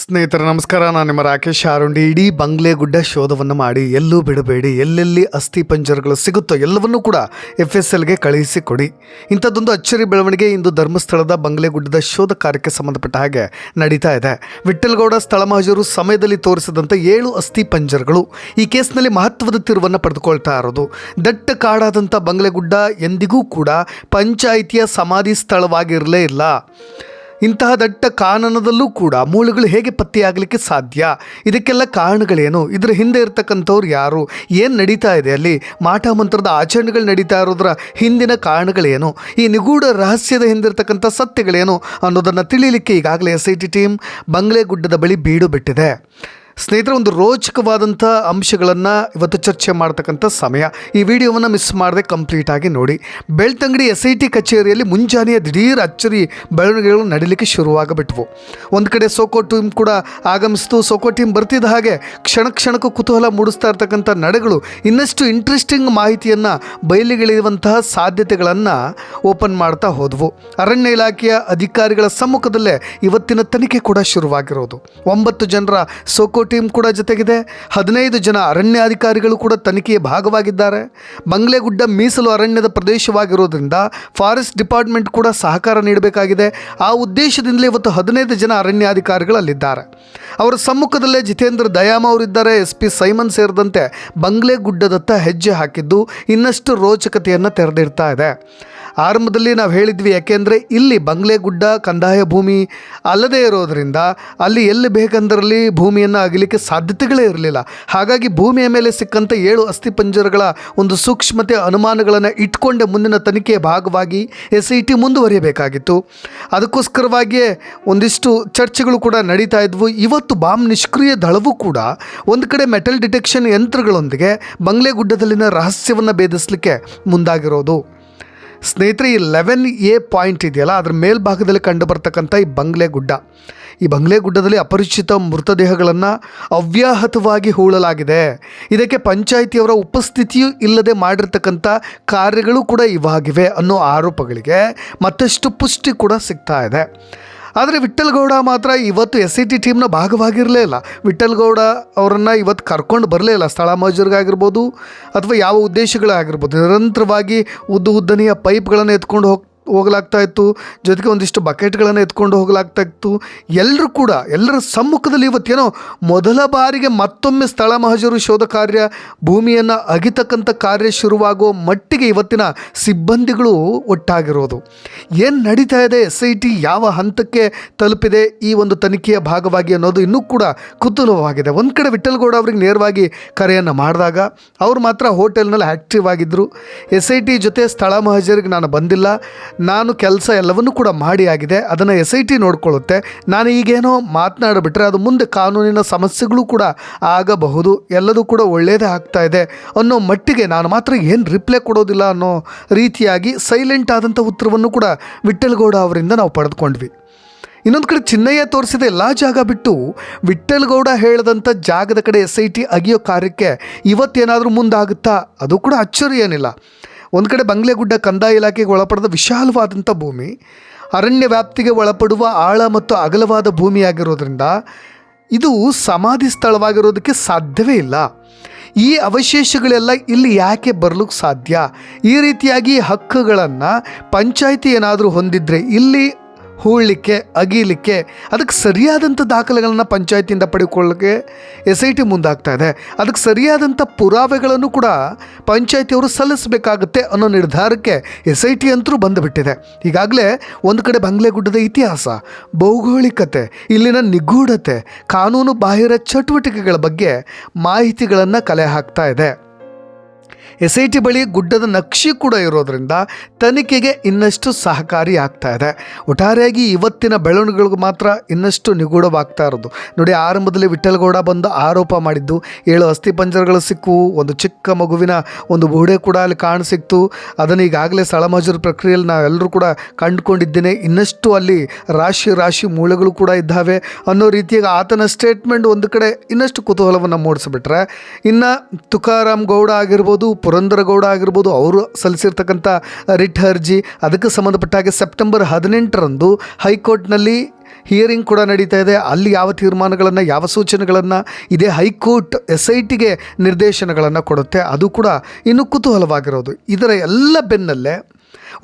ಸ್ನೇಹಿತರೆ, ನಮಸ್ಕಾರ. ನಾನು ನಿಮ್ಮ ರಾಕೇಶ್ ಆರುಂಡಿ ಇಡೀ ಬಂಗ್ಲೆ ಗುಡ್ಡ ಶೋಧವನ್ನು ಮಾಡಿ ಎಲ್ಲೂ ಬಿಡಬೇಡಿ. ಎಲ್ಲೆಲ್ಲಿ ಅಸ್ಥಿ ಪಂಜರಗಳು ಸಿಗುತ್ತೋ ಎಲ್ಲವನ್ನೂ ಕೂಡ ಎಫ್ ಎಸ್ ಎಲ್ಗೆ ಕಳುಹಿಸಿ ಕೊಡಿ ಇಂಥದ್ದೊಂದು ಅಚ್ಚರಿ ಬೆಳವಣಿಗೆ ಇಂದು ಧರ್ಮಸ್ಥಳದ ಬಂಗ್ಲೆ ಗುಡ್ಡದ ಶೋಧ ಕಾರ್ಯಕ್ಕೆ ಸಂಬಂಧಪಟ್ಟ ಹಾಗೆ ನಡೀತಾ ಇದೆ. ವಿಠ್ಠಲಗೌಡ ಸ್ಥಳ ಮಹಜರು ಸಮಯದಲ್ಲಿ ತೋರಿಸಿದಂಥ ಏಳು ಅಸ್ಥಿ ಪಂಜರಗಳು ಈ ಕೇಸ್ನಲ್ಲಿ ಮಹತ್ವದ ತಿರುವನ್ನು ಪಡೆದುಕೊಳ್ತಾ ಇರೋದು. ದಟ್ಟ ಕಾಡಾದಂಥ ಬಂಗ್ಲೆ ಗುಡ್ಡ ಎಂದಿಗೂ ಕೂಡ ಪಂಚಾಯಿತಿಯ ಸಮಾಧಿ ಸ್ಥಳವಾಗಿರಲೇ ಇಲ್ಲ. ಇಂತಹ ದಟ್ಟ ಕಾನನದಲ್ಲೂ ಕೂಡ ಮೂಳೆಗಳು ಹೇಗೆ ಪತ್ತೆಯಾಗಲಿಕ್ಕೆ ಸಾಧ್ಯ? ಇದಕ್ಕೆಲ್ಲ ಕಾರಣಗಳೇನು? ಇದರ ಹಿಂದೆ ಇರತಕ್ಕಂಥವ್ರು ಯಾರು? ಏನು ನಡೀತಾ ಇದೆ ಅಲ್ಲಿ? ಮಾಟ ಮಂತ್ರದ ಆಚರಣೆಗಳು ನಡೀತಾ ಇರೋದ್ರ ಹಿಂದಿನ ಕಾರಣಗಳೇನು? ಈ ನಿಗೂಢ ರಹಸ್ಯದ ಹಿಂದಿರ್ತಕ್ಕಂಥ ಸತ್ಯಗಳೇನು ಅನ್ನೋದನ್ನು ತಿಳಿಯಲಿಕ್ಕೆ ಈಗಾಗಲೇ ಎಸ್ ಐ ಟಿ ಟೀಮ್ ಬಂಗ್ಲೆ ಗುಡ್ಡದ ಬಳಿ ಬೀಡು ಬಿಟ್ಟಿದೆ. ಸ್ನೇಹಿತರೆ, ಒಂದು ರೋಚಕವಾದಂಥ ಅಂಶಗಳನ್ನು ಇವತ್ತು ಚರ್ಚೆ ಮಾಡ್ತಕ್ಕಂಥ ಸಮಯ. ಈ ವಿಡಿಯೋವನ್ನು ಮಿಸ್ ಮಾಡದೆ ಕಂಪ್ಲೀಟಾಗಿ ನೋಡಿ. ಬೆಳ್ತಂಗಡಿ ಎಸ್ ಐ ಟಿ ಕಚೇರಿಯಲ್ಲಿ ಮುಂಜಾನೆಯ ದಿಢೀರ್ ಅಚ್ಚರಿ ಬೆಳವಣಿಗೆಗಳು ನಡೀಲಿಕ್ಕೆ ಶುರುವಾಗಬಿಟ್ವು. ಒಂದು ಕಡೆ ಸೋಕೋ ಟೀಮ್ ಕೂಡ ಆಗಮಿಸಿತು. ಸೋಕೋ ಟೀಮ್ ಬರ್ತಿದ್ದ ಹಾಗೆ ಕ್ಷಣ ಕ್ಷಣಕ್ಕೂ ಕುತೂಹಲ ಮೂಡಿಸ್ತಾ ಇರ್ತಕ್ಕಂಥ ನಡೆಗಳು ಇನ್ನಷ್ಟು ಇಂಟ್ರೆಸ್ಟಿಂಗ್ ಮಾಹಿತಿಯನ್ನು ಬಯಲಿಗಿಳಿಯುವಂತಹ ಸಾಧ್ಯತೆಗಳನ್ನು ಓಪನ್ ಮಾಡ್ತಾ ಹೋದವು. ಅರಣ್ಯ ಇಲಾಖೆಯ ಅಧಿಕಾರಿಗಳ ಸಮ್ಮುಖದಲ್ಲೇ ಇವತ್ತಿನ ತನಿಖೆ ಕೂಡ ಶುರುವಾಗಿರೋದು. ಒಂಬತ್ತು ಜನರ ಸೋಕೋ ಟೀಮ್ ಕೂಡ ಜೊತೆಗಿದೆ. ಹದಿನೈದು ಜನ ಅರಣ್ಯಾಧಿಕಾರಿಗಳು ಕೂಡ ತನಿಖೆಯ ಭಾಗವಾಗಿದ್ದಾರೆ. ಬಂಗ್ಲೆಗುಡ್ಡ ಮೀಸಲು ಅರಣ್ಯದ ಪ್ರದೇಶವಾಗಿರೋದ್ರಿಂದ ಫಾರೆಸ್ಟ್ ಡಿಪಾರ್ಟ್ಮೆಂಟ್ ಕೂಡ ಸಹಕಾರ ನೀಡಬೇಕಾಗಿದೆ. ಆ ಉದ್ದೇಶದಿಂದಲೇ ಇವತ್ತು ಹದಿನೈದು ಜನ ಅರಣ್ಯಾಧಿಕಾರಿಗಳು ಅಲ್ಲಿದ್ದಾರೆ ಅವರ ಸಮ್ಮುಖದಲ್ಲೇ ಜಿತೇಂದ್ರ ದಯಾಮ ಅವರಿದ್ದಾರೆ. ಎಸ್ ಪಿ ಸೈಮನ್ ಸೇರಿದಂತೆ ಬಂಗ್ಲೆಗುಡ್ಡದತ್ತ ಹೆಜ್ಜೆ ಹಾಕಿದ್ದು ಇನ್ನಷ್ಟು ರೋಚಕತೆಯನ್ನು ತೆರೆದಿಡ್ತಾ ಇದೆ. ಆರಂಭದಲ್ಲಿ ನಾವು ಹೇಳಿದ್ವಿ, ಯಾಕೆಂದರೆ ಇಲ್ಲಿ ಬಂಗ್ಲೆಗುಡ್ಡ ಕಂದಾಯ ಭೂಮಿ ಅಲ್ಲದೆ ಇರೋದರಿಂದ ಅಲ್ಲಿ ಎಲ್ಲಿ ಬೇಕಂದರಲ್ಲಿ ಭೂಮಿಯನ್ನು ಅಗಲಿಕ್ಕೆ ಸಾಧ್ಯತೆಗಳೇ ಇರಲಿಲ್ಲ. ಹಾಗಾಗಿ ಭೂಮಿಯ ಮೇಲೆ ಸಿಕ್ಕಂಥ ಏಳು ಅಸ್ಥಿಪಂಜರಗಳ ಒಂದು ಸೂಕ್ಷ್ಮತೆ ಅನುಮಾನಗಳನ್ನು ಇಟ್ಕೊಂಡೆ ಮುಂದಿನ ತನಿಖೆಯ ಭಾಗವಾಗಿ ಎಸ್ ಐ ಟಿ ಮುಂದುವರಿಯಬೇಕಾಗಿತ್ತು. ಅದಕ್ಕೋಸ್ಕರವಾಗಿಯೇ ಒಂದಿಷ್ಟು ಚರ್ಚೆಗಳು ಕೂಡ ನಡೀತಾ ಇದ್ವು. ಇವತ್ತು ಬಾಂಬ್ ನಿಷ್ಕ್ರಿಯ ದಳವು ಕೂಡ ಒಂದು ಕಡೆ ಮೆಟಲ್ ಡಿಟೆಕ್ಷನ್ ಯಂತ್ರಗಳೊಂದಿಗೆ ಬಂಗ್ಲೆಗುಡ್ಡದಲ್ಲಿನ ರಹಸ್ಯವನ್ನು ಭೇದಿಸಲಿಕ್ಕೆ ಮುಂದಾಗಿರೋದು. ಸ್ನೇಹಿತರೆ, ಈ ಲೆವೆನ್ ಎ ಪಾಯಿಂಟ್ ಇದೆಯಲ್ಲ, ಅದರ ಮೇಲ್ಭಾಗದಲ್ಲಿ ಕಂಡು ಬರ್ತಕ್ಕಂಥ ಈ ಬಂಗ್ಲೆ ಗುಡ್ಡ. ಈ ಬಂಗ್ಲೆ ಗುಡ್ಡದಲ್ಲಿ ಅಪರಿಚಿತ ಮೃತದೇಹಗಳನ್ನು ಅವ್ಯಾಹತವಾಗಿ ಹೂಳಲಾಗಿದೆ. ಇದಕ್ಕೆ ಪಂಚಾಯಿತಿಯವರ ಉಪಸ್ಥಿತಿಯೂ ಇಲ್ಲದೆ ಮಾಡಿರ್ತಕ್ಕಂಥ ಕಾರ್ಯಗಳು ಕೂಡ ಇವಾಗಿವೆ ಅನ್ನೋ ಆರೋಪಗಳಿಗೆ ಮತ್ತಷ್ಟು ಪುಷ್ಟಿ ಕೂಡ ಸಿಗ್ತಾ ಇದೆ. ಆದರೆ ವಿಠ್ಠಲಗೌಡ ಮಾತ್ರ ಇವತ್ತು ಎಸ್ ಸಿ ಟಿ ಟೀಮ್ನ ಭಾಗವಾಗಿರಲೇ ಇಲ್ಲ. ವಿಠ್ಠಲಗೌಡ ಅವರನ್ನು ಇವತ್ತು ಕರ್ಕೊಂಡು ಬರಲೇ ಇಲ್ಲ. ಸ್ಥಳ ಮಜೂರಿಗಾಗಿರ್ಬೋದು ಅಥವಾ ಯಾವ ಉದ್ದೇಶಗಳಾಗಿರ್ಬೋದು. ನಿರಂತರವಾಗಿ ಉದ್ದ ಉದ್ದನೆಯ ಪೈಪ್ಗಳನ್ನು ಎತ್ಕೊಂಡು ಹೋಗಿ ಹೋಗಲಾಗ್ತಾ ಇತ್ತು. ಜೊತೆಗೆ ಒಂದಿಷ್ಟು ಬಕೆಟ್ಗಳನ್ನು ಎತ್ಕೊಂಡು ಹೋಗಲಾಗ್ತಾ ಇತ್ತು. ಎಲ್ಲರೂ ಕೂಡ ಎಲ್ಲರ ಸಮ್ಮುಖದಲ್ಲಿ ಇವತ್ತೇನೋ ಮೊದಲ ಬಾರಿಗೆ ಮತ್ತೊಮ್ಮೆ ಸ್ಥಳ ಮಹಜರು ಶೋಧ ಕಾರ್ಯ, ಭೂಮಿಯನ್ನು ಅಗಿತಕ್ಕಂಥ ಕಾರ್ಯ ಶುರುವಾಗುವ ಮಟ್ಟಿಗೆ ಇವತ್ತಿನ ಸಿಬ್ಬಂದಿಗಳು ಒಟ್ಟಾಗಿರೋದು. ಏನು ನಡೀತಾ ಇದೆ? ಎಸ್ ಐ ಟಿ ಯಾವ ಹಂತಕ್ಕೆ ತಲುಪಿದೆ? ಈ ಒಂದು ತನಿಖೆಯ ಭಾಗವಾಗಿ ಅನ್ನೋದು ಇನ್ನೂ ಕೂಡ ಕುತೂಹಲವಾಗಿದೆ. ಒಂದು ಕಡೆ ವಿಠಲ್ಗೌಡ ಅವ್ರಿಗೆ ನೇರವಾಗಿ ಕರೆಯನ್ನು ಮಾಡಿದಾಗ, ಅವ್ರು ಮಾತ್ರ ಹೋಟೆಲ್ನಲ್ಲಿ ಆ್ಯಕ್ಟಿವ್ ಆಗಿದ್ದರು ಎಸ್ ಐ ಟಿ ಜೊತೆ ಸ್ಥಳ ಮಹಜರಿಗೆ ನಾನು ಬಂದಿಲ್ಲ. ನಾನು ಕೆಲಸ ಎಲ್ಲವನ್ನೂ ಕೂಡ ಮಾಡಿ ಆಗಿದೆ, ಅದನ್ನು ಎಸ್ ಐ ಟಿ ನೋಡ್ಕೊಳ್ಳುತ್ತೆ. ನಾನು ಈಗೇನೋ ಮಾತನಾಡಿಬಿಟ್ರೆ ಅದು ಮುಂದೆ ಕಾನೂನಿನ ಸಮಸ್ಯೆಗಳು ಕೂಡ ಆಗಬಹುದು, ಎಲ್ಲದೂ ಕೂಡ ಒಳ್ಳೆಯದೇ ಆಗ್ತಾ ಇದೆ ಅನ್ನೋ ಮಟ್ಟಿಗೆ ನಾನು ಮಾತ್ರ ಏನು ರಿಪ್ಲೈ ಕೊಡೋದಿಲ್ಲ ಅನ್ನೋ ರೀತಿಯಾಗಿ ಸೈಲೆಂಟ್ ಆದಂಥ ಉತ್ತರವನ್ನು ಕೂಡ ವಿಠ್ಠಲಗೌಡ ಅವರಿಂದ ನಾವು ಪಡೆದುಕೊಂಡ್ವಿ. ಇನ್ನೊಂದು ಕಡೆ ಚಿನ್ನಯ್ಯ ತೋರಿಸಿದ ಎಲ್ಲ ಜಾಗ ಬಿಟ್ಟು ವಿಠ್ಠಲಗೌಡ ಹೇಳಿದಂಥ ಜಾಗದ ಕಡೆ ಎಸ್ ಐ ಟಿ ಅಗಿಯೋ ಕಾರ್ಯಕ್ಕೆ ಇವತ್ತೇನಾದರೂ ಮುಂದಾಗುತ್ತಾ? ಅದು ಕೂಡ ಅಚ್ಚರಿ ಏನಿಲ್ಲ ಒಂದು ಕಡೆ ಬಂಗ್ಲೆಗುಡ್ಡ ಕಂದಾಯ ಇಲಾಖೆಗೆ ಒಳಪಡದ ವಿಶಾಲವಾದಂಥ ಭೂಮಿ, ಅರಣ್ಯ ವ್ಯಾಪ್ತಿಗೆ ಒಳಪಡುವ ಆಳ ಮತ್ತು ಅಗಲವಾದ ಭೂಮಿಯಾಗಿರೋದ್ರಿಂದ ಇದು ಸಮಾಧಿ ಸ್ಥಳವಾಗಿರೋದಕ್ಕೆ ಸಾಧ್ಯವೇ ಇಲ್ಲ. ಈ ಅವಶೇಷಗಳೆಲ್ಲ ಇಲ್ಲಿ ಯಾಕೆ ಬರಲಿಕ್ಕೆ ಸಾಧ್ಯ? ಈ ರೀತಿಯಾಗಿ ಹಕ್ಕುಗಳನ್ನು ಪಂಚಾಯಿತಿ ಏನಾದರೂ ಹೊಂದಿದ್ರೆ ಇಲ್ಲಿ ಹೂಳಲಿಕ್ಕೆ, ಅಗೀಲಿಕ್ಕೆ, ಅದಕ್ಕೆ ಸರಿಯಾದಂಥ ದಾಖಲೆಗಳನ್ನು ಪಂಚಾಯತಿಯಿಂದ ಪಡೆದುಕೊಳ್ಳೋಕ್ಕೆ ಎಸ್ ಐ ಟಿ ಮುಂದಾಗ್ತಾ ಇದೆ. ಅದಕ್ಕೆ ಸರಿಯಾದಂಥ ಪುರಾವೆಗಳನ್ನು ಕೂಡ ಪಂಚಾಯತಿಯವರು ಸಲ್ಲಿಸಬೇಕಾಗುತ್ತೆ ಅನ್ನೋ ನಿರ್ಧಾರಕ್ಕೆ ಎಸ್ ಐ ಟಿ ಅಂತರೂ ಬಂದುಬಿಟ್ಟಿದೆ. ಈಗಾಗಲೇ ಒಂದು ಕಡೆ ಬಂಗ್ಲೆಗುಡ್ಡದ ಇತಿಹಾಸ, ಭೌಗೋಳಿಕತೆ, ಇಲ್ಲಿನ ನಿಗೂಢತೆ, ಕಾನೂನು ಬಾಹಿರ ಚಟುವಟಿಕೆಗಳ ಬಗ್ಗೆ ಮಾಹಿತಿಗಳನ್ನು ಕಲೆ ಹಾಕ್ತಾ ಇದೆ. ಎಸ್ ಐ ಟಿ ಬಳಿ ಗುಡ್ಡದ ನಕ್ಷೆ ಕೂಡ ಇರೋದರಿಂದ ತನಿಖೆಗೆ ಇನ್ನಷ್ಟು ಸಹಕಾರಿ ಆಗ್ತಾ ಇದೆ. ಒಟ್ಟಾರೆಯಾಗಿ ಇವತ್ತಿನ ಬೆಳವಣಿಗೆಗಳಿಗೆ ಮಾತ್ರ ಇನ್ನಷ್ಟು ನಿಗೂಢವಾಗ್ತಾ ಇರೋದು. ನೋಡಿ, ಆರಂಭದಲ್ಲಿ ವಿಠ್ಠಲಗೌಡ ಬಂದು ಆರೋಪ ಮಾಡಿದ್ದು, ಏಳು ಅಸ್ಥಿಪಂಜರಗಳು ಸಿಕ್ಕು, ಒಂದು ಚಿಕ್ಕ ಮಗುವಿನ ಒಂದು ಬೂಡೆ ಕೂಡ ಅಲ್ಲಿ ಕಾಣಸಿಕ್ತು ಅದನ್ನು ಈಗಾಗಲೇ ಸ್ಥಳಮಜೂರು ಪ್ರಕ್ರಿಯೆಯಲ್ಲಿ ನಾವೆಲ್ಲರೂ ಕೂಡ ಕಂಡುಕೊಂಡಿದ್ದೇನೆ. ಇನ್ನಷ್ಟು ಅಲ್ಲಿ ರಾಶಿ ರಾಶಿ ಮೂಳೆಗಳು ಕೂಡ ಇದ್ದಾವೆ ಅನ್ನೋ ರೀತಿಯಾಗಿ ಆತನ ಸ್ಟೇಟ್ಮೆಂಟ್ ಒಂದು ಕಡೆ ಇನ್ನಷ್ಟು ಕುತೂಹಲವನ್ನು ಮೂಡಿಸಿಬಿಟ್ರೆ, ಇನ್ನು ತುಕಾರಾಮ್ ಗೌಡ ಆಗಿರ್ಬೋದು ಪುರಂದರಗೌಡ ಆಗಿರ್ಬೋದು, ಅವರು ಸಲ್ಲಿಸಿರ್ತಕ್ಕಂಥ ರಿಟ್ ಅರ್ಜಿ. ಅದಕ್ಕೆ ಸಂಬಂಧಪಟ್ಟ ಹಾಗೆ ಸೆಪ್ಟೆಂಬರ್ ಹದಿನೆಂಟರಂದು ಹೈಕೋರ್ಟ್ನಲ್ಲಿ ಹಿಯರಿಂಗ್ ಕೂಡ ನಡೀತಾ ಇದೆ. ಅಲ್ಲಿ ಯಾವ ತೀರ್ಮಾನಗಳನ್ನು, ಯಾವ ಸೂಚನೆಗಳನ್ನು ಇದೇ, ಹೈಕೋರ್ಟ್ ಎಸ್ ಐ ಟಿಗೆ ನಿರ್ದೇಶನಗಳನ್ನು ಕೊಡುತ್ತೆ. ಅದು ಕೂಡ ಇನ್ನೂ ಕುತೂಹಲವಾಗಿರೋದು. ಇದರ ಎಲ್ಲ ಬೆನ್ನಲ್ಲೇ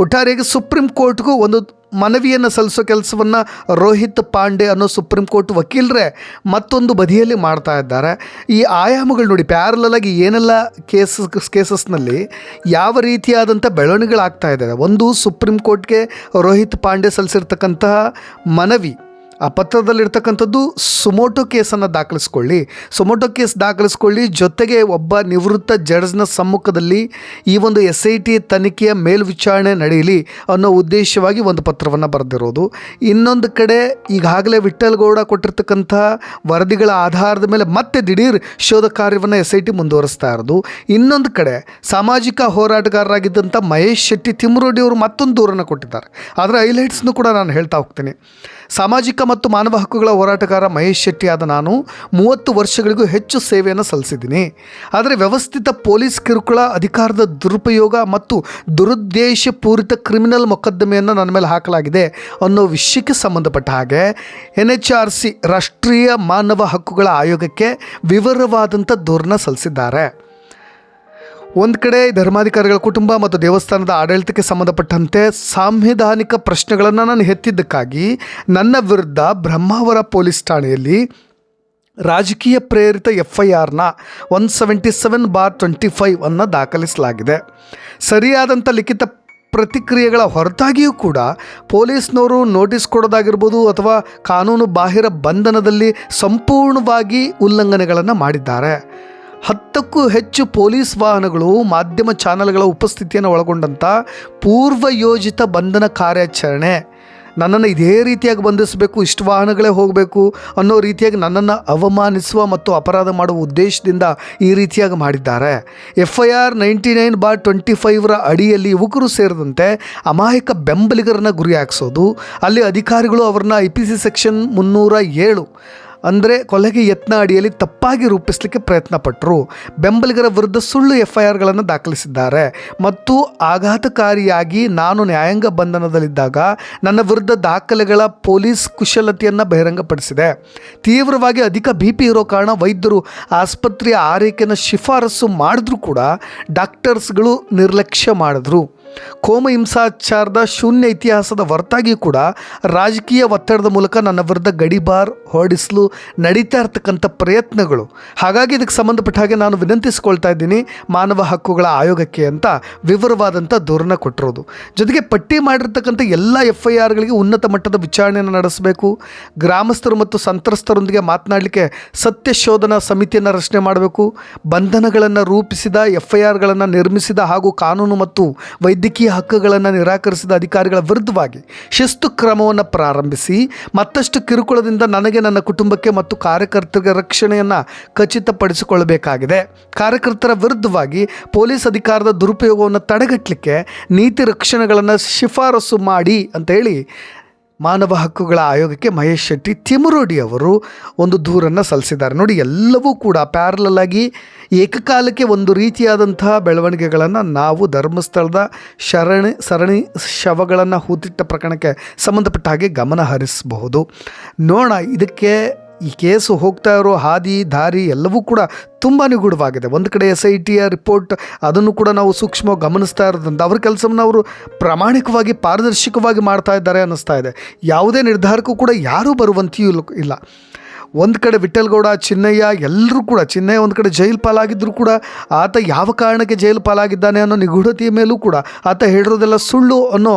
ಒಟ್ಟಾರೆಯಾಗಿ ಸುಪ್ರೀಂ ಕೋರ್ಟ್ಗೂ ಒಂದು ಮನವಿಯನ್ನು ಸಲ್ಲಿಸೋ ಕೆಲಸವನ್ನು ರೋಹಿತ್ ಪಾಂಡೆ ಅನ್ನೋ ಸುಪ್ರೀಂ ಕೋರ್ಟ್ ವಕೀಲರೇ ಮತ್ತೊಂದು ಬದಿಯಲ್ಲಿ ಮಾಡ್ತಾ ಇದ್ದಾರೆ. ಈ ಆಯಾಮಗಳು ನೋಡಿ ಪ್ಯಾರಲಾಗಿ ಏನೆಲ್ಲ ಕೇಸಸ್ ಕೇಸಸ್ನಲ್ಲಿ ಯಾವ ರೀತಿಯಾದಂಥ ಬೆಳವಣಿಗೆಗಳಾಗ್ತಾ ಇದ್ದಾರೆ ಒಂದು ಸುಪ್ರೀಂ ಕೋರ್ಟ್ಗೆ ರೋಹಿತ್ ಪಾಂಡೆ ಸಲ್ಲಿಸಿರ್ತಕ್ಕಂತಹ ಮನವಿ ಆ ಪತ್ರದಲ್ಲಿರ್ತಕ್ಕಂಥದ್ದು ಸುಮೋಟೋ ಕೇಸನ್ನು ದಾಖಲಿಸ್ಕೊಳ್ಳಿ. ಸುಮೋಟೋ ಕೇಸ್ ದಾಖಲಿಸ್ಕೊಳ್ಳಿ, ಜೊತೆಗೆ ಒಬ್ಬ ನಿವೃತ್ತ ಜಡ್ಜ್ನ ಸಮ್ಮುಖದಲ್ಲಿ ಈ ಒಂದು ಎಸ್ ಐ ಟಿ ತನಿಖೆಯ ಮೇಲ್ವಿಚಾರಣೆ ನಡೆಯಲಿ ಅನ್ನೋ ಉದ್ದೇಶವಾಗಿ ಒಂದು ಪತ್ರವನ್ನು ಬರೆದಿರೋದು. ಇನ್ನೊಂದು ಕಡೆ ಈಗಾಗಲೇ ವಿಠ್ಠಲ್ಗೌಡ ಕೊಟ್ಟಿರ್ತಕ್ಕಂಥ ವರದಿಗಳ ಆಧಾರದ ಮೇಲೆ ಮತ್ತೆ ದಿಢೀರ್ ಶೋಧ ಕಾರ್ಯವನ್ನು ಎಸ್ ಐ ಟಿ ಮುಂದುವರಿಸ್ತಾ ಇರೋದು. ಇನ್ನೊಂದು ಕಡೆ ಸಾಮಾಜಿಕ ಹೋರಾಟಗಾರರಾಗಿದ್ದಂಥ ಮಹೇಶ್ ಶೆಟ್ಟಿ ತಿಮ್ಮರೋಡಿ ಅವರು ಮತ್ತೊಂದು ದೂರನ್ನು ಕೊಟ್ಟಿದ್ದಾರೆ. ಅದರ ಹೈಲೈಟ್ಸ್ನು ಕೂಡ ನಾನು ಹೇಳ್ತಾ ಹೋಗ್ತೀನಿ. ಸಾಮಾಜಿಕ ಮತ್ತು ಮಾನವ ಹಕ್ಕುಗಳ ಹೋರಾಟಗಾರ ಮಹೇಶ್ ಶೆಟ್ಟಿ ಆದ ನಾನು ಮೂವತ್ತು ವರ್ಷಗಳಿಗೂ ಹೆಚ್ಚು ಸೇವೆಯನ್ನು ಸಲ್ಲಿಸಿದ್ದೀನಿ. ಆದರೆ ವ್ಯವಸ್ಥಿತ ಪೊಲೀಸ್ ಕಿರುಕುಳ, ಅಧಿಕಾರದ ದುರುಪಯೋಗ ಮತ್ತು ದುರುದ್ದೇಶಪೂರಿತ ಕ್ರಿಮಿನಲ್ ಮೊಕದ್ದಮೆಯನ್ನು ನನ್ನ ಮೇಲೆ ಹಾಕಲಾಗಿದೆ ಅನ್ನೋ ವಿಷಯಕ್ಕೆ ಸಂಬಂಧಪಟ್ಟ ಹಾಗೆ ಎನ್ ಎಚ್ ಆರ್ ಸಿ ರಾಷ್ಟ್ರೀಯ ಮಾನವ ಹಕ್ಕುಗಳ ಆಯೋಗಕ್ಕೆ ವಿವರವಾದಂಥ ದೂರನ್ನ ಸಲ್ಲಿಸಿದ್ದಾರೆ. ಒಂದು ಕಡೆ ಧರ್ಮಾಧಿಕಾರಿಗಳ ಕುಟುಂಬ ಮತ್ತು ದೇವಸ್ಥಾನದ ಆಡಳಿತಕ್ಕೆ ಸಂಬಂಧಪಟ್ಟಂತೆ ಸಾಂವಿಧಾನಿಕ ಪ್ರಶ್ನೆಗಳನ್ನು ನಾನು ಎತ್ತಿದ್ದಕ್ಕಾಗಿ ನನ್ನ ವಿರುದ್ಧ ಬ್ರಹ್ಮಾವರ ಪೊಲೀಸ್ ಠಾಣೆಯಲ್ಲಿ ರಾಜಕೀಯ ಪ್ರೇರಿತ ಎಫ್ ಐ ಆರ್ನ one seventy seven bar twenty five ಅನ್ನು ದಾಖಲಿಸಲಾಗಿದೆ. ಸರಿಯಾದಂಥ ಲಿಖಿತ ಪ್ರತಿಕ್ರಿಯೆಗಳ ಹೊರತಾಗಿಯೂ ಕೂಡ ಪೊಲೀಸ್ನವರು ನೋಟಿಸ್ ಕೊಡೋದಾಗಿರ್ಬೋದು ಅಥವಾ ಕಾನೂನು ಬಾಹಿರ ಬಂಧನದಲ್ಲಿ ಸಂಪೂರ್ಣವಾಗಿ ಉಲ್ಲಂಘನೆಗಳನ್ನು ಮಾಡಿದ್ದಾರೆ. ಹತ್ತಕ್ಕೂ ಹೆಚ್ಚು ಪೊಲೀಸ್ ವಾಹನಗಳು ಮಾಧ್ಯಮ ಚಾನೆಲ್ಗಳ ಉಪಸ್ಥಿತಿಯನ್ನು ಒಳಗೊಂಡಂಥ ಪೂರ್ವ ಯೋಜಿತ ಬಂಧನ ಕಾರ್ಯಾಚರಣೆ. ನನ್ನನ್ನು ಇದೇ ರೀತಿಯಾಗಿ ಬಂಧಿಸಬೇಕು, ಇಷ್ಟು ವಾಹನಗಳೇ ಹೋಗಬೇಕು ಅನ್ನೋ ರೀತಿಯಾಗಿ ನನ್ನನ್ನು ಅವಮಾನಿಸುವ ಮತ್ತು ಅಪರಾಧ ಮಾಡುವ ಉದ್ದೇಶದಿಂದ ಈ ರೀತಿಯಾಗಿ ಮಾಡಿದ್ದಾರೆ. F I R ninety nine bar twenty ಫೈವ್ರ ಅಡಿಯಲ್ಲಿ ಯುವಕರು ಸೇರಿದಂತೆ ಅಮಾಯಕ ಬೆಂಬಲಿಗರನ್ನು ಗುರಿ ಹಾಕ್ಸೋದು ಅಲ್ಲಿ ಅಧಿಕಾರಿಗಳು ಅವ್ರನ್ನ ಐ ಪಿ ಸಿ ಸೆಕ್ಷನ್ ಮುನ್ನೂರ ಏಳು ಅಂದರೆ ಕೊಲೆಗೆ ಯತ್ನ ಅಡಿಯಲ್ಲಿ ತಪ್ಪಾಗಿ ರೂಪಿಸಲಿಕ್ಕೆ ಪ್ರಯತ್ನ ಪಟ್ಟರು ಬೆಂಬಲಿಗರ ವಿರುದ್ಧ ಸುಳ್ಳು ಎಫ್ ಐ ಆರ್ಗಳನ್ನು ದಾಖಲಿಸಿದ್ದಾರೆ. ಮತ್ತು ಆಘಾತಕಾರಿಯಾಗಿ ನಾನು ನ್ಯಾಯಾಂಗ ಬಂಧನದಲ್ಲಿದ್ದಾಗ ನನ್ನ ವಿರುದ್ಧ ದಾಖಲೆಗಳ ಪೊಲೀಸ್ ಕುಶಲತೆಯನ್ನು ಬಹಿರಂಗಪಡಿಸಿದೆ. ತೀವ್ರವಾಗಿ ಅಧಿಕ ಬಿ ಪಿ ಇರೋ ಕಾರಣ ವೈದ್ಯರು ಆಸ್ಪತ್ರೆಯ ಆರೈಕೆಯನ್ನು ಶಿಫಾರಸು ಮಾಡಿದ್ರೂ ಕೂಡ ಡಾಕ್ಟರ್ಸ್ಗಳು ನಿರ್ಲಕ್ಷ್ಯ ಮಾಡಿದ್ರು. ಕೋಮ ಹಿಂಸಾಚಾರದ ಶೂನ್ಯ ಇತಿಹಾಸದ ಹೊರತಾಗಿ ಕೂಡ ರಾಜಕೀಯ ಒತ್ತಡದ ಮೂಲಕ ನನ್ನ ವಿರುದ್ಧ ಗಡಿಬಾರ್ ಹೊರಡಿಸಲು ನಡೀತಾ ಇರ್ತಕ್ಕಂಥ ಪ್ರಯತ್ನಗಳು. ಹಾಗಾಗಿ ಇದಕ್ಕೆ ಸಂಬಂಧಪಟ್ಟ ಹಾಗೆ ನಾನು ವಿನಂತಿಸ್ಕೊಳ್ತಾ ಇದ್ದೀನಿ ಮಾನವ ಹಕ್ಕುಗಳ ಆಯೋಗಕ್ಕೆ ಅಂತ ವಿವರವಾದಂಥ ದೂರನ್ನ ಕೊಟ್ಟಿರೋದು. ಜೊತೆಗೆ ಪಟ್ಟಿ ಮಾಡಿರ್ತಕ್ಕಂಥ ಎಲ್ಲ ಎಫ್ ಐ ಆರ್ಗಳಿಗೆ ಉನ್ನತ ಮಟ್ಟದ ವಿಚಾರಣೆಯನ್ನು ನಡೆಸಬೇಕು. ಗ್ರಾಮಸ್ಥರು ಮತ್ತು ಸಂತ್ರಸ್ತರೊಂದಿಗೆ ಮಾತನಾಡಲಿಕ್ಕೆ ಸತ್ಯ ಶೋಧನಾ ಸಮಿತಿಯನ್ನು ರಚನೆ ಮಾಡಬೇಕು. ಬಂಧನಗಳನ್ನು ರೂಪಿಸಿದ ಎಫ್ ಐ ಆರ್ಗಳನ್ನು ನಿರ್ಮಿಸಿದ ಹಾಗೂ ಕಾನೂನು ಮತ್ತು ವೈದ್ಯಕೀಯ ಹಕ್ಕುಗಳನ್ನು ನಿರಾಕರಿಸಿದ ಅಧಿಕಾರಿಗಳ ವಿರುದ್ಧವಾಗಿ ಶಿಸ್ತು ಕ್ರಮವನ್ನು ಪ್ರಾರಂಭಿಸಿ ಮತ್ತಷ್ಟು ಕಿರುಕುಳದಿಂದ ನನಗೆ ನನ್ನ ಕುಟುಂಬಕ್ಕೆ ಮತ್ತು ಕಾರ್ಯಕರ್ತರ ರಕ್ಷಣೆಯನ್ನು ಖಚಿತಪಡಿಸಿಕೊಳ್ಳಬೇಕಾಗಿದೆ. ಕಾರ್ಯಕರ್ತರ ವಿರುದ್ಧವಾಗಿ ಪೊಲೀಸ್ ಅಧಿಕಾರದ ದುರುಪಯೋಗವನ್ನು ತಡೆಗಟ್ಟಲಿಕ್ಕೆ ನೀತಿ ರಕ್ಷಣೆಗಳನ್ನು ಶಿಫಾರಸು ಮಾಡಿ ಅಂತ ಹೇಳಿ ಮಾನವ ಹಕ್ಕುಗಳ ಆಯೋಗಕ್ಕೆ ಮಹೇಶ್ ಶೆಟ್ಟಿ ತಿಮುರೋಡಿ ಅವರು ಒಂದು ದೂರನ್ನು ಸಲ್ಲಿಸಿದ್ದಾರೆ. ನೋಡಿ, ಎಲ್ಲವೂ ಕೂಡ ಪ್ಯಾರಲಲ್ ಆಗಿ ಏಕಕಾಲಕ್ಕೆ ಒಂದು ರೀತಿಯಾದಂತಹ ಬೆಳವಣಿಗೆಗಳನ್ನು ನಾವು ಧರ್ಮಸ್ಥಳದ ಶರಣಿ, ಸರಣಿ ಶವಗಳನ್ನು ಹೂತಿಟ್ಟ ಪ್ರಕರಣಕ್ಕೆ ಸಂಬಂಧಪಟ್ಟ ಹಾಗೆ ಗಮನ ಹರಿಸಬಹುದು. ನೋಡೋಣ, ಇದಕ್ಕೆ ಈ ಕೇಸು ಹೋಗ್ತಾ ಇರೋ ಹಾದಿ, ದಾರಿ ಎಲ್ಲವೂ ಕೂಡ ತುಂಬ ನಿಗೂಢವಾಗಿದೆ. ಒಂದು ಕಡೆ ಎಸ್ ಐ ಟಿಯ ರಿಪೋರ್ಟ್, ಅದನ್ನು ಕೂಡ ನಾವು ಸೂಕ್ಷ್ಮವಾಗಿ ಗಮನಿಸ್ತಾ ಇರೋದ್ರಿಂದ ಅವ್ರ ಕೆಲಸವನ್ನು ಅವರು ಪ್ರಾಮಾಣಿಕವಾಗಿ ಪಾರದರ್ಶಕವಾಗಿ ಮಾಡ್ತಾ ಇದ್ದಾರೆ ಅನ್ನಿಸ್ತಾ ಇದೆ. ಯಾವುದೇ ನಿರ್ಧಾರಕ್ಕೂ ಕೂಡ ಯಾರೂ ಬರುವಂತೆಯೂ ಇಲ್ಲ. ಒಂದು ಕಡೆ ವಿಠಲ್ಗೌಡ ಚಿನ್ನಯ್ಯ ಎಲ್ಲರೂ ಕೂಡ, ಚಿನ್ನಯ್ಯ ಒಂದು ಕಡೆ ಜೈಲು ಪಾಲಾಗಿದ್ದರೂ ಕೂಡ, ಆತ ಯಾವ ಕಾರಣಕ್ಕೆ ಜೈಲು ಪಾಲಾಗಿದ್ದಾನೆ ಅನ್ನೋ ನಿಗೂಢತೆಯ ಮೇಲೂ ಕೂಡ ಆತ ಹೇಳಿರೋದೆಲ್ಲ ಸುಳ್ಳು ಅನ್ನೋ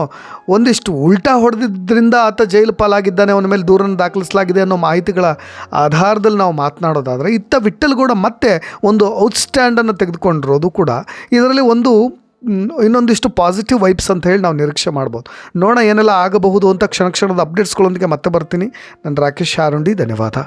ಒಂದಿಷ್ಟು ಉಲ್ಟಾ ಹೊಡೆದಿದ್ದರಿಂದ ಆತ ಜೈಲು ಪಾಲಾಗಿದ್ದಾನೆ, ಅವನ ಮೇಲೆ ದೂರನ್ನು ದಾಖಲಿಸಲಾಗಿದೆ ಅನ್ನೋ ಮಾಹಿತಿಗಳ ಆಧಾರದಲ್ಲಿ ನಾವು ಮಾತನಾಡೋದಾದರೆ, ಇತ್ತ ವಿಠಲ್ಗೌಡ ಮತ್ತೆ ಒಂದು ಔಟ್ಸ್ಟ್ಯಾಂಡನ್ನು ತೆಗೆದುಕೊಂಡಿರೋದು ಕೂಡ ಇದರಲ್ಲಿ ಒಂದು ಇನ್ನೊಂದಿಷ್ಟು ಪಾಸಿಟಿವ್ ವೈಬ್ಸ್ ಅಂತ ಹೇಳಿ ನಾವು ನಿರೀಕ್ಷೆ ಮಾಡ್ಬೋದು. ನೋಡೋಣ ಏನೆಲ್ಲ ಆಗಬಹುದು ಅಂತ ಕ್ಷಣ ಕ್ಷಣದ ಅಪ್ಡೇಟ್ಸ್ಗಳೊಂದಿಗೆ ಮತ್ತೆ ಬರ್ತೀನಿ. ನಾನು ರಾಕೇಶ್ ಶಾರುಂಡಿ ಧನ್ಯವಾದ.